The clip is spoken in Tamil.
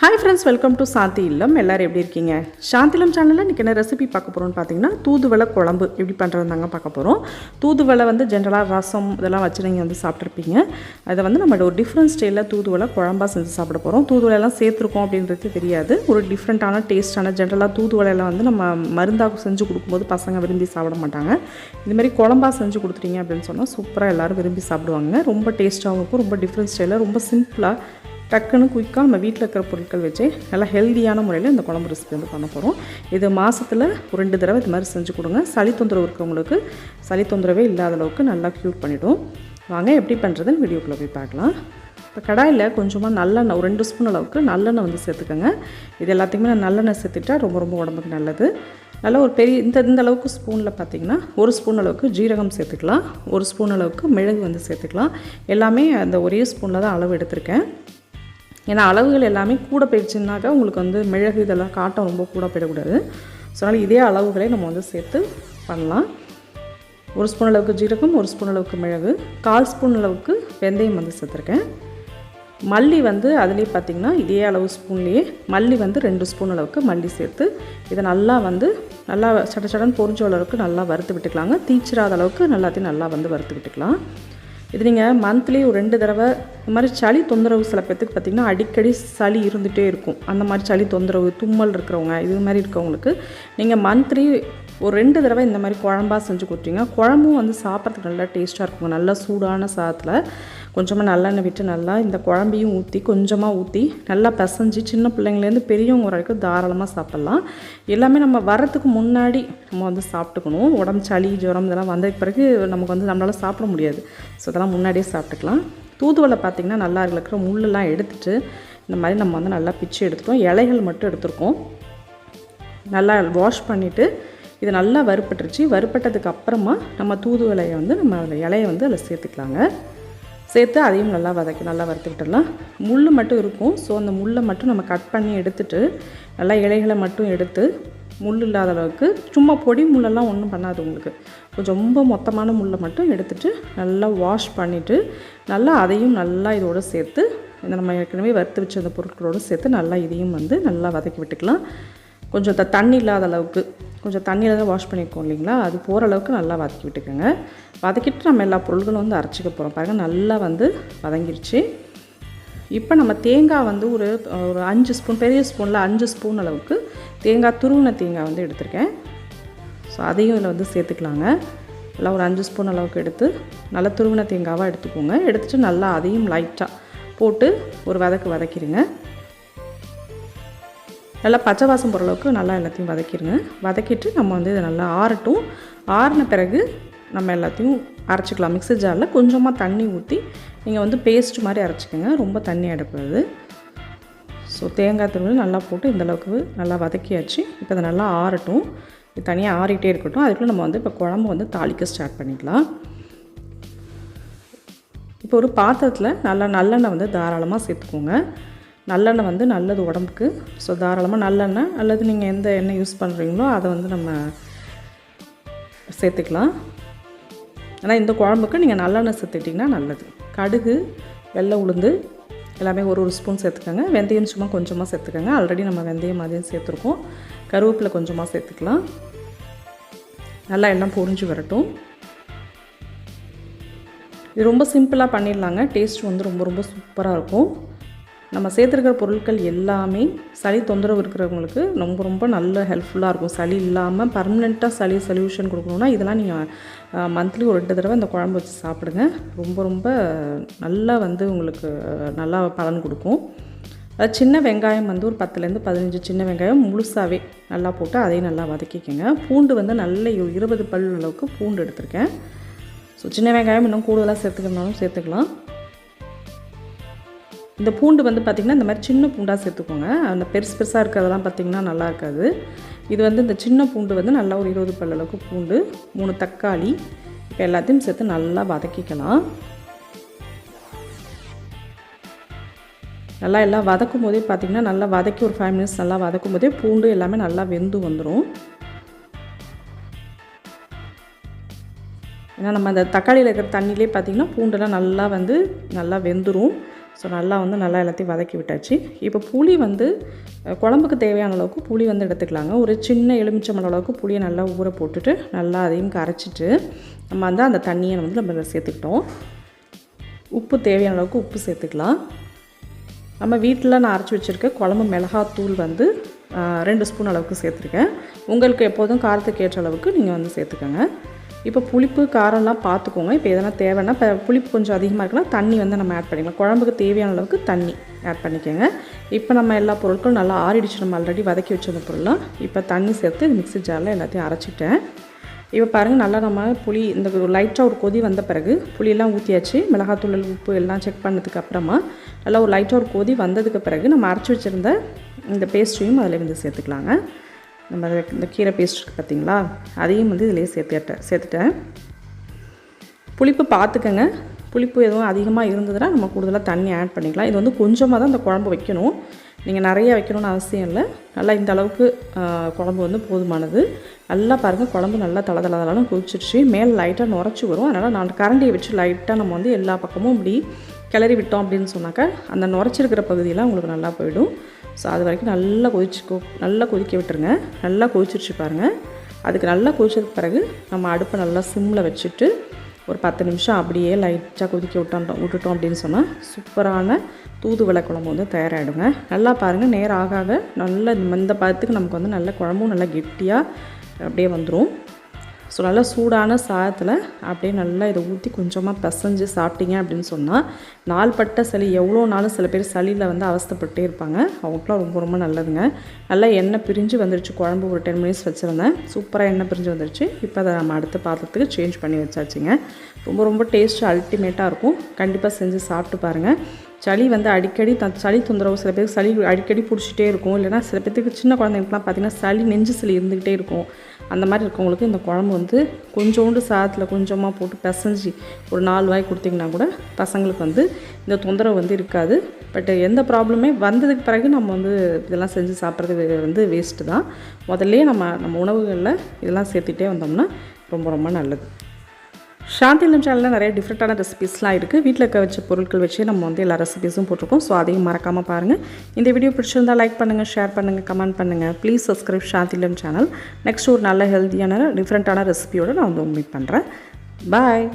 Hi friends welcome to Shanthi Illam எல்லோரும் எப்படி இருக்கீங்க? சாந்திலம் சேனலில் இன்றைக்கி என்ன ரெசிபி பார்க்க போகிறோம்னு பார்த்தீங்கன்னா தூதுவளை குழம்பு எப்படி பண்ணுறது தாங்க பார்க்க போகிறோம் தூதுவளை வந்து ஜென்ரலாக ரசம் இதெல்லாம் வச்சு நீங்கள் வந்து சாப்பிட்ருப்பீங்க அதை வந்து நம்ம ஒரு டிஃப்ரெண்ட் ஸ்டைலில் தூதுவளை குழம்பா செஞ்சு சாப்பிட போகிறோம் தூதுவளையெல்லாம் சேர்த்துருக்கோம் அப்படின்றது தெரியாது. ஒரு டிஃப்ரெண்ட்டான டேஸ்ட்டான ஜென்ரலாக தூதுவளையெல்லாம் வந்து நம்ம மருந்தாக செஞ்சு கொடுக்கும்போது பசங்க விரும்பி சாப்பிட மாட்டாங்க. இதுமாதிரி குழம்பாக குழம்பா செஞ்சு கொடுத்துட்டீங்க அப்படின்னு சொன்னால் சூப்பராக எல்லோரும் விரும்பி சாப்பிடுவாங்க. ரொம்ப டேஸ்ட்டாகவும் இருக்கும். ரொம்ப டிஃப்ரெண்ட் ஸ்டைலில் ரொம்ப சிம்பிளாக டக்குன்னு குயிக்காக நம்ம வீட்டில் இருக்கிற பொருட்கள் வச்சு நல்லா ஹெல்த்தியான முறையில் இந்த குழம்பு ரெசிபி வந்து பண்ண போகிறோம் இது மாதத்தில் ஒரு ரெண்டு தடவை இது மாதிரி செஞ்சு கொடுங்க. சளி தொந்தரவு இருக்கிறவங்களுக்கு சளி தொந்தரவே இல்லாத அளவுக்கு நல்லா க்யூர் பண்ணிவிடும் வாங்க எப்படி பண்ணுறதுன்னு வீடியோக்குள்ளே போய் பார்க்கலாம். இப்போ கடாயில் கொஞ்சமாக நல்லெண்ணெய் ஒரு ரெண்டு ஸ்பூன் அளவுக்கு நல்லெண்ணெய் வந்து சேர்த்துக்கோங்க. இது எல்லாத்தையுமே நான் நல்லெண்ணெய் சேர்த்துட்டா ரொம்ப ரொம்ப உடம்புக்கு நல்லது. நல்லா ஒரு பெரிய இந்த இந்த அளவுக்கு ஸ்பூனில் பார்த்தீங்கன்னா ஒரு ஸ்பூன் அளவுக்கு ஜீரகம் சேர்த்துக்கலாம். ஒரு ஸ்பூன் அளவுக்கு மிளகு வந்து சேர்த்துக்கலாம். எல்லாமே அந்த ஒரே ஸ்பூனில் தான் அளவு எடுத்திருக்கேன். ஏன்னா அளவுகள் எல்லாமே கூட போயிடுச்சுனாக்கா உங்களுக்கு வந்து மிளகு இதெல்லாம் காட்டம் ரொம்ப கூட போயிடக்கூடாது. ஸோ அதனால் இதே அளவுகளே நம்ம வந்து சேர்த்து பண்ணலாம். ஒரு ஸ்பூன் அளவுக்கு ஜீரகம் ஒரு ஸ்பூன் அளவுக்கு மிளகு கால் ஸ்பூன் அளவுக்கு வெந்தயம் வந்து சேர்த்துருக்கேன். மல்லி வந்து அதுலேயே பார்த்திங்கன்னா இதே அளவு ஸ்பூன்லேயே மல்லி வந்து ரெண்டு ஸ்பூன் அளவுக்கு மல்லி சேர்த்து இதை நல்லா வந்து நல்லா சட சடன் பொரிஞ்ச அளவுக்கு நல்லா வறுத்து விட்டுக்கலாங்க. தீச்சிராத அளவுக்கு எல்லாத்தையும் நல்லா வந்து வறுத்து விட்டுக்கலாம். இது நீங்கள் மந்த்லி ஒரு ரெண்டு தடவை இந்த மாதிரி சளி தொந்தரவு சில பேர்த்துக்கு பார்த்திங்கன்னா அடிக்கடி சளி இருந்துகிட்டே இருக்கும். அந்த மாதிரி சளி தொந்தரவு தும்மல் இருக்கிறவங்க இது மாதிரி இருக்கவங்களுக்கு நீங்கள் மந்த்லி ஒரு ரெண்டு தடவை இந்த மாதிரி குழம்பா செஞ்சு கொடுத்தீங்க குழம்பும் வந்து சாப்பிட்றதுக்கு நல்லா டேஸ்ட்டாக இருக்குங்க. நல்லா சூடான சாதத்தில் கொஞ்சமாக நல்லெண்ணெய் விட்டு நல்லா இந்த குழம்பையும் ஊற்றி கொஞ்சமாக ஊற்றி நல்லா பிசைஞ்சு சின்ன பிள்ளைங்கலேருந்து பெரியவங்க வரைக்கும் தாராளமாக சாப்பிட்லாம். எல்லாமே நம்ம வரத்துக்கு முன்னாடி நம்ம வந்து சாப்பிட்டுக்கணும். உடம்பு சளி ஜுரம் இதெல்லாம் வந்த பிறகு நமக்கு வந்து நம்மளால் சாப்பிட முடியாது. ஸோ அதெல்லாம் முன்னாடியே சாப்பிட்டுக்கலாம். தூதுவளை பார்த்திங்கன்னா நல்லா இருக்கிற முள்ளெல்லாம் எடுத்துகிட்டு இந்த மாதிரி நம்ம வந்து நல்லா பிச்சு எடுத்துட்டோம். இலைகள் மட்டும் எடுத்துருக்கோம். நல்லா வாஷ் பண்ணிவிட்டு இது நல்லா வறுப்பட்டுருச்சு வறுப்பட்டதுக்கு அப்புறமா நம்ம தூதுவலையை வந்து நம்ம அதில் இலையை வந்து அதில் சேர்த்துக்கலாங்க. சேர்த்து அதையும் நல்லா வதக்கி நல்லா வறுத்துக்கிட்டுலாம் முள் மட்டும் இருக்கும். ஸோ அந்த முள்ளை மட்டும் நம்ம கட் பண்ணி எடுத்துட்டு நல்லா இலைகளை மட்டும் எடுத்து முள் இல்லாத அளவுக்கு சும்மா பொடி முள்ளெல்லாம் ஒன்றும் பண்ணாது உங்களுக்கு. கொஞ்சம் ரொம்ப மொத்தமான முள்ளை மட்டும் எடுத்துகிட்டு நல்லா வாஷ் பண்ணிவிட்டு நல்லா அதையும் நல்லா இதோடு சேர்த்து இந்த நம்ம ஏற்கனவே வறுத்து வச்ச அந்த பொருட்களோடு சேர்த்து நல்லா இதையும் வந்து நல்லா வதக்கி விட்டுக்கலாம். கொஞ்சம் த தண்ணி இல்லாத அளவுக்கு. கொஞ்சம் தண்ணியில் தான் வாஷ் பண்ணியிருக்கோம் இல்லைங்களா? அது போகிற அளவுக்கு நல்லா வதக்கி விட்டுக்கோங்க. வதக்கிட்டு நம்ம எல்லா பொருள்களும் வந்து அரைச்சிக்க போகிறோம் பாருங்கள் நல்லா வந்து வதங்கிருச்சு. இப்போ நம்ம தேங்காய் வந்து ஒரு ஒரு அஞ்சு ஸ்பூன் பெரிய ஸ்பூனில் அஞ்சு ஸ்பூன் அளவுக்கு தேங்காய் துருவின தேங்காய் வந்து எடுத்திருக்கேன். ஸோ அதையும் இதில் வந்து சேர்த்துக்கலாங்க. நல்லா ஒரு அஞ்சு ஸ்பூன் அளவுக்கு எடுத்து நல்லா துருவின தேங்காவாக எடுத்துக்கோங்க. எடுத்துகிட்டு நல்லா அதையும் லைட்டாக போட்டு ஒரு வதக்கு வதக்கிடுங்க நல்லா பச்சை வாசம் போகிற அளவுக்கு நல்லா எல்லாத்தையும் வதக்கிடுங்க. வதக்கிட்டு நம்ம வந்து இதை நல்லா ஆறட்டும். ஆறின பிறகு நம்ம எல்லாத்தையும் அரைச்சிக்கலாம். மிக்ஸி ஜாரில் கொஞ்சமாக தண்ணி ஊற்றி நீங்கள் வந்து பேஸ்ட் மாதிரி அரைச்சிக்கோங்க. ரொம்ப தண்ணி ஆடக்கூடாது ஸோ தேங்காய் துருவல் நல்லா போட்டு இந்தளவுக்கு நல்லா வதக்கியாச்சு. இப்போ அதை நல்லா ஆறட்டும். இது தனியாக ஆறிட்டே இருக்கட்டும். அதுக்குள்ளே நம்ம வந்து இப்போ குழம்பு வந்து தாளிக்க ஸ்டார்ட் பண்ணிக்கலாம். இப்போ ஒரு பாத்திரத்தில் நல்லா நல்லெண்ணெய் வந்து தாராளமாக சேர்த்துக்கோங்க. நல்லெண்ணெய் வந்து நல்லது உடம்புக்கு. ஸோ தாராளமாக நல்லெண்ணெய் அல்லது நீங்கள் எந்த எண்ணெய் யூஸ் பண்ணுறீங்களோ அதை வந்து நம்ம சேர்த்துக்கலாம். ஆனால் இந்த குழம்புக்கு நீங்கள் நல்லெண்ணெய் சேர்த்துக்கிட்டிங்கன்னா நல்லது. கடுகு வெள்ளை உளுந்து எல்லாமே ஒரு ஒரு ஸ்பூன் சேர்த்துக்கோங்க. வெந்தயம் சும்மா கொஞ்சமாக சேர்த்துக்கோங்க. ஆல்ரெடி நம்ம வெந்தயம் அதையும் சேர்த்துருக்கோம். கருவேப்பிலை கொஞ்சமாக சேர்த்துக்கலாம். நல்லா எல்லாம் பொறிஞ்சு வரட்டும். இது ரொம்ப சிம்பிளாக பண்ணிடலாங்க. டேஸ்ட் வந்து ரொம்ப ரொம்ப சூப்பராக இருக்கும். நம்ம சேர்த்துருக்கிற பொருட்கள் எல்லாமே சளி தொந்தரவு இருக்கிறவங்களுக்கு ரொம்ப ரொம்ப நல்ல ஹெல்ப்ஃபுல்லாக இருக்கும். சளி இல்லாமல் பர்மனெண்ட்டாக சளி சொல்யூஷன் கொடுக்கணுன்னா இதெல்லாம் நீங்கள் மந்த்லி ஒரு ரெண்டு தடவை இந்த குழம்பு வச்சு சாப்பிடுங்க. ரொம்ப ரொம்ப நல்லா வந்து உங்களுக்கு நல்லா பலன் கொடுக்கும். அது சின்ன வெங்காயம் வந்து ஒரு பத்துலேருந்து பதினஞ்சு சின்ன வெங்காயம் முழுசாகவே நல்லா போட்டு அதையும் நல்லா வதக்கிக்கோங்க. பூண்டு வந்து நல்ல இருபது பல் அளவுக்கு பூண்டு எடுத்திருக்கேன். ஸோ சின்ன வெங்காயம் இன்னும் கூடுதலாக சேர்த்துக்கணும்னாலும் சேர்த்துக்கலாம். இந்த பூண்டு வந்து பார்த்திங்கன்னா இந்த மாதிரி சின்ன பூண்டாக சேர்த்துக்கோங்க. அந்த பெருசு பெருசாக இருக்கிறதெல்லாம் பார்த்திங்கன்னா நல்லா இருக்காது. இது வந்து இந்த சின்ன பூண்டு வந்து நல்லா ஒரு இருபது பல்லளவுக்கு பூண்டு மூணு தக்காளி இப்போ எல்லாத்தையும் சேர்த்து நல்லா வதக்கிக்கலாம். நல்லா எல்லாம் வதக்கும் போதே பார்த்திங்கன்னா நல்லா வதக்கி ஒரு ஃபைவ் மினிட்ஸ் நல்லா வதக்கும் போதே பூண்டு எல்லாமே நல்லா வெந்து வந்துடும் ஏன்னா நம்ம அந்த தக்காளியில் இருக்கிற தண்ணியிலே பார்த்திங்கன்னா பூண்டெல்லாம் நல்லா வந்து நல்லா வெந்துடும் ஸோ நல்லா வந்து நல்லா எல்லாத்தையும் வதக்கி விட்டாச்சு. இப்போ புளி வந்து குழம்புக்கு தேவையான அளவுக்கு புளி வந்து எடுத்துக்கலாங்க. ஒரு சின்ன எலுமிச்சம்பழ அளவுக்கு புளியை நல்லா ஊற போட்டுட்டு நல்லா அதையும் கரைச்சிட்டு நம்ம வந்து அந்த தண்ணியை வந்து நம்ம சேர்த்துக்கிட்டோம். உப்பு தேவையான அளவுக்கு உப்பு சேர்த்துக்கலாம். நம்ம வீட்டில் நான் அரைச்சி வச்சுருக்க குழம்பு மிளகாத்தூள் வந்து ரெண்டு ஸ்பூன் அளவுக்கு சேர்த்துருக்கேன். உங்களுக்கு எப்போதும் காரத்துக்கு ஏற்ற அளவுக்கு நீங்கள் வந்து சேர்த்துக்கோங்க. இப்போ புளிப்பு காரம்லாம் பார்த்துக்கோங்க. இப்போ எதனா தேவைன்னா இப்போ புளிப்பு கொஞ்சம் அதிகமாக இருக்குன்னா தண்ணி வந்து நம்ம ஆட் பண்ணிக்கலாம். குழம்புக்கு தேவையான அளவுக்கு தண்ணி ஆட் பண்ணிக்கோங்க. இப்போ நம்ம எல்லா பொருட்களும் நல்லா ஆறிடுச்சு. நம்ம ஆல்ரெடி வதக்கி வச்சிருந்த பொருள்லாம் இப்போ தண்ணி சேர்த்து மிக்ஸி ஜாரில் எல்லாத்தையும் அரைச்சிட்டேன். இப்போ பாருங்கள் நல்லா நம்ம புளி இந்த லைட்டாக ஒரு கொதி வந்த பிறகு புளியெல்லாம் ஊற்றியாச்சு மிளகாத்தூள் உப்பு எல்லாம் செக் பண்ணதுக்கு அப்புறமா நல்லா ஒரு லைட்டாக ஒரு கொதி வந்ததுக்கு பிறகு நம்ம அரைச்சி வச்சுருந்த இந்த பேஸ்ட்ரியும் அதில் வந்து சேர்த்துக்கலாங்க. நம்ம இந்த கீரை பேஸ்ட் இருக்குது பார்த்தீங்களா அதையும் வந்து இதிலே சேர்த்துட்டேன் சேர்த்துட்டேன். புளிப்பு பார்த்துக்கங்க புளிப்பு எதுவும் அதிகமாக இருந்ததுன்னா நம்ம கூடுதலாக தண்ணி ஆட் பண்ணிக்கலாம். இது வந்து கொஞ்சமாக தான் இந்த குழம்பு வைக்கணும். நீங்கள் நிறைய வைக்கணும்னு அவசியம் இல்லை. நல்லா இந்த அளவுக்கு குழம்பு வந்து போதுமானது. நல்லா பாருங்கள் குழம்பு நல்லா தலை தள தளன்னு மேலே லைட்டாக நுரைச்சி வரும். அதனால் நான் கரண்டியை வச்சு லைட்டாக நம்ம வந்து எல்லா பக்கமும் இப்படி கிளறி விட்டோம் அப்படின்னு சொன்னாக்கா அந்த நுரைச்சிருக்கிற பகுதியெல்லாம் உங்களுக்கு நல்லா போயிடும். ஸோ அது வரைக்கும் நல்லா கொதிச்சு நல்லா கொதிக்க விட்டுருங்க. நல்லா கொதிச்சிருச்சு பாருங்கள் அதுக்கு நல்லா கொதிச்சதுக்கு பிறகு நம்ம அடுப்பை நல்லா சிம்மில் வச்சுட்டு ஒரு பத்து நிமிஷம் அப்படியே லைட்டாக கொதிக்க விட்டோம் விட்டுட்டோம் அப்படின்னு சொன்னால் சூப்பரான தூதுவளை குழம்பு வந்து தயாராகிடுங்க நல்லா பாருங்கள் நேரம் ஆக ஆக நல்ல இந்த- இந்த பதத்துக்கு நமக்கு வந்து நல்ல குழம்பும் நல்லா கெட்டியாக அப்படியே வந்துடும் ஸோ நல்லா சூடான சாதத்தில் அப்படியே நல்லா இதை ஊற்றி கொஞ்சமாக பிசைஞ்சு சாப்பிட்டீங்க அப்படின்னு சொன்னால் நாள்பட்ட சளி எவ்வளோ நாளும் சில பேர் சளியில் வந்து அவஸ்தப்பட்டே இருப்பாங்க. அவங்களுக்குலாம் ரொம்ப ரொம்ப நல்லதுங்க. நல்லா எண்ணெய் பிரிஞ்சு வந்துருச்சு. குழம்பு ஒரு டென் மினிட்ஸ் வச்சுருந்தேன். சூப்பராக எண்ணெய் பிரிஞ்சு வந்துருச்சு. இப்போ அதை நம்ம அடுத்த பாத்திரத்துக்கு சேஞ்ச் பண்ணி வச்சாச்சுங்க. ரொம்ப ரொம்ப டேஸ்ட்டு அல்டிமேட்டாக இருக்கும். கண்டிப்பாக செஞ்சு சாப்பிட்டு பாருங்கள் சளி வந்து அடிக்கடி த சளி தொந்தரவு சில பேருக்கு சளி அடிக்கடி பிடிச்சிட்டே இருக்கும். இல்லைன்னா சில பேர்த்துக்கு சின்ன குழந்தைங்களுக்குலாம் பார்த்திங்கன்னா சளி நெஞ்சு சளி இருந்துக்கிட்டே இருக்கும். அந்த மாதிரி இருக்கவங்களுக்கு இந்த குழம்பு வந்து கொஞ்சோண்டு சாதத்தில் கொஞ்சமாக போட்டு பிசைஞ்சு ஒரு நாலு வாய் கொடுத்தீங்கன்னா கூட பசங்களுக்கு வந்து இந்த தொந்தரவு வந்து இருக்காது. பட் எந்த ப்ராப்ளமே வந்ததுக்கு பிறகு நம்ம வந்து இதெல்லாம் செஞ்சு சாப்பிட்றது வந்து வேஸ்ட்டு தான். முதல்லே நம்ம நம்ம உணவுகளில் இதெல்லாம் சேர்த்துட்டே வந்தோம்னா ரொம்ப ரொம்ப நல்லது. சாந்திலம் சேனலில் நிறைய டிஃப்ரெண்ட்டான ரெசிபீஸ்லாம் இருக்குது வீட்டில் இருக்க. வச்ச பொருட்கள் வச்சு நம்ம வந்து எல்லா ரெசிபீஸும் போட்டிருக்கோம். ஸோ அதையும் மறக்காமல் பாருங்கள் இந்த வீடியோ பிடிச்சிருந்தால் லைக் பண்ணுங்கள் ஷேர் பண்ணுங்கள் கமெண்ட் பண்ணுங்கள் please subscribe Shanthillam channel next ஒரு நல்ல ஹெல்த்தியான டிஃப்ரெண்ட்டான ரெசிபியோடு நான் வந்து மீட் பண்ணுறேன் பாய்